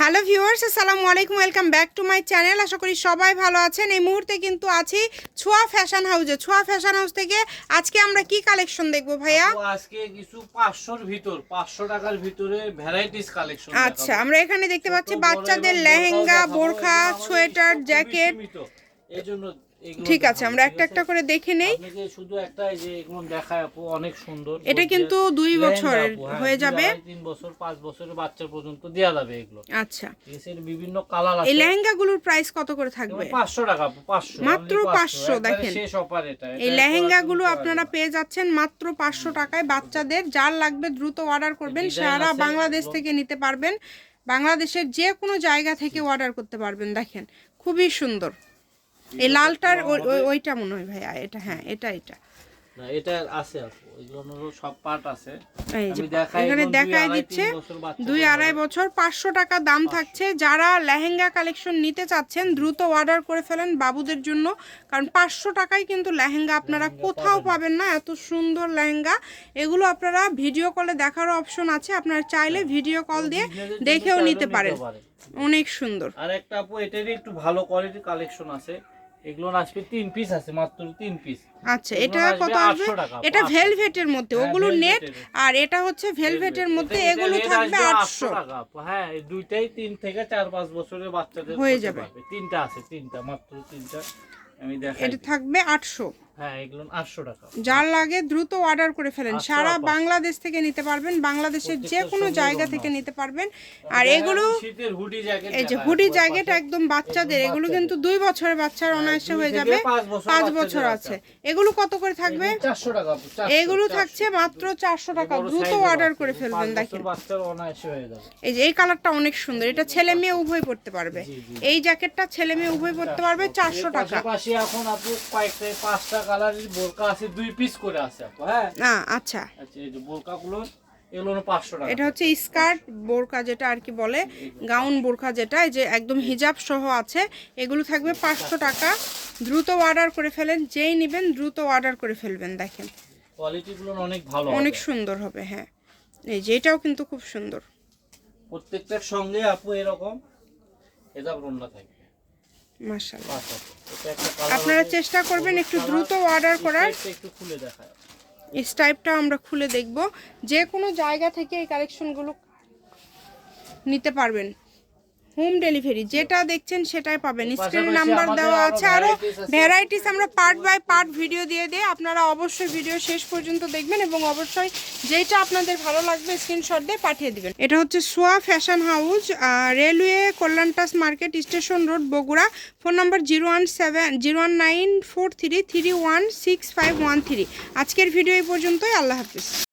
Hello viewers আসসালামু আলাইকুম welcome back to my channel. আশা করি সবাই ভালো আছেন। এই মুহূর্তে কিন্তু আছি ছোয়া ফ্যাশন হাউসে ছোয়া ফ্যাশন হাউস থেকে আজকে আমরা কি কালেকশন দেখব ভাইয়া? আজকে কিছু পাঁচশোর ভিতর পাঁচশো টাকার ভিতরে ভ্যারাইটিস কালেকশন আচ্ছা আমরা এখানে দেখতে পাচ্ছি বাচ্চাদের লেহেঙ্গা বোরখা সোয়েটার জ্যাকেট। এই জন্য এগুলো ঠিক আছে আমরা একটা একটা করে দেখে নেই। শুধু একটা যে এগুলো দেখায় আপু অনেক সুন্দর। এটা কিন্তু দুই বছরের হ্যাঁ, হয়ে যাবে। তিন বছর পাঁচ বছরের বাচ্চা পর্যন্ত দেওয়া যাবে এগুলো। আচ্ছা। এর বিভিন্ন কালার এই আছে লেহেঙ্গাগুলোর প্রাইস কত করে থাকবে? পাঁচশো টাকা আপু পাঁচশো। মাত্র 500 দেখেন। শেষ অফার এটা। এই লেহেঙ্গাগুলো আপনারা পেয়ে যাচ্ছেন মাত্র পাঁচশো টাকায়। বাচ্চাদের যার লাগবে দ্রুত অর্ডার করবেন সারা বাংলাদেশ থেকে নিতে পারবেন। বাংলাদেশের যে কোনো জায়গা থেকে অর্ডার করতে পারবেন দেখেন। খুবই সুন্দর। এই লালটার ওই- ওই- ওইটা মনে হয় ভাইয়া এটা হ্যাঁ এটা এটা। এটা আছে সব পার্ট আছে। এই যে আমি দেখাই এখানে দেখায় দিচ্ছে দুই আড়াই বছর পাঁচশো টাকা দাম থাকছে। যারা লেহেঙ্গা কালেকশন নিতে চাচ্ছেন দ্রুত অর্ডার করে ফেলেন বাবুদের জন্য কারণ পাঁচশো টাকায় কিন্তু লেহেঙ্গা আপনারা কোথাও পাবেন না। এত সুন্দর লেহেঙ্গা। এগুলো আপনারা ভিডিও কলে দেখারও অপশন আছে আপনারা চাইলে ভিডিও কল দিয়ে দেখেও নিতে পারেন। অনেক সুন্দর। আর একটা আপু এটারই একটু ভালো কোয়ালিটির কালেকশন আছে। এগুলো আসবে তিন পিস আছে মাত্র তিন পিস আচ্ছা এটা কত আসবে? এটা ভেলভেটের মধ্যে হ্যাঁ, ওগুলো নেট আর এটা হচ্ছে ভেলভেটের মধ্যে এগুলো থাকবে 800 টাকা। হ্যাঁ দুইটাই তিন থেকে 4 5 বছরের বাচ্চাদের হয়ে যাবে। তিনটা আছে তিনটা মাত্র তিনটা। আমি দেখাই এটা থাকবে 800 যার লাগে দ্রুত অর্ডার করে ফেলেন। আচ্ছা, সারা বাংলাদেশ থেকে নিতে পারবেন। বাংলাদেশের যে কোনো জায়গা থেকে নিতে পারবেন। আর এগুলো এই যে হুডি জ্যাকেট একদম বাচ্চাদের এগুলো কিন্তু দুই বছরের বাচ্চার অনায়াসে হয়ে যাবে। পাঁচ বছর আছে। এগুলো কত করে থাকবে? চারশো টাকা আপু, 400, এগুলো থাকছে মাত্র চারশো টাকা। দ্রুত অর্ডার করে ফেলবেন দেখেন। হয়ে এই যে এই কালারটা অনেক সুন্দর। এটা ছেলে মেয়ে উভয় পড়তে পারবে। এই জ্যাকেটটা ছেলে মেয়ে উভয় পড়তে পারবে চারশো টাকা। এখন আপু কয়েকটা পাঁচটা কালারের বোরকা আছে দুই পিস করে আছে আপু হ্যাঁ? না আচ্ছা। আচ্ছা এই যে বোরকাগুলো এগুলো পাঁচশো টাকা। এটা হচ্ছে স্কার্ট বোরকা যেটা আর কি বলে গাউন বোরকা যেটা যে একদম হিজাব সহ আছে এগুলো থাকবে পাঁচশো টাকা। দ্রুত অর্ডার করে ফেলেন যেই নেবেন দ্রুত অর্ডার করে ফেলবেন দেখেন। কোয়ালিটিগুলো অনেক ভালো অনেক সুন্দর হবে হ্যাঁ। এই যে এটাও কিন্তু খুব সুন্দর। প্রত্যেকটার সঙ্গে আপু এরকম এটা রন্না থাকবে। মাশাআল্লাহ। একটা colour আপনারা চেষ্টা করবেন একটু দ্রুত অর্ডার করার। স্টাইপটা একটু খুলে দেখায়। এই আমরা খুলে দেখব। যে কোনো জায়গা থেকে এই কালেকশনগুলো নিতে পারবেন। হোম ডেলিভারি যেটা দেখছেন সেটাই পাবেন। স্ক্রিন নাম্বার দেওয়া আছে আরও ভ্যারাইটিস আমরা পার্ট বাই পার্ট ভিডিও দিয়ে দিই আপনারা অবশ্যই ভিডিও শেষ পর্যন্ত দেখবেন এবং অবশ্যই যেটা আপনাদের ভালো লাগবে স্ক্রিনশট দিয়ে পাঠিয়ে দিবেন। এটা হচ্ছে সোয়া fashion house railway কল্যাণটাস market station road Bogura. Phone number zero one seven zero one nine four three three one six five one three. আজকের ভিডিও এই পর্যন্তই আল্লাহ হাফিজ।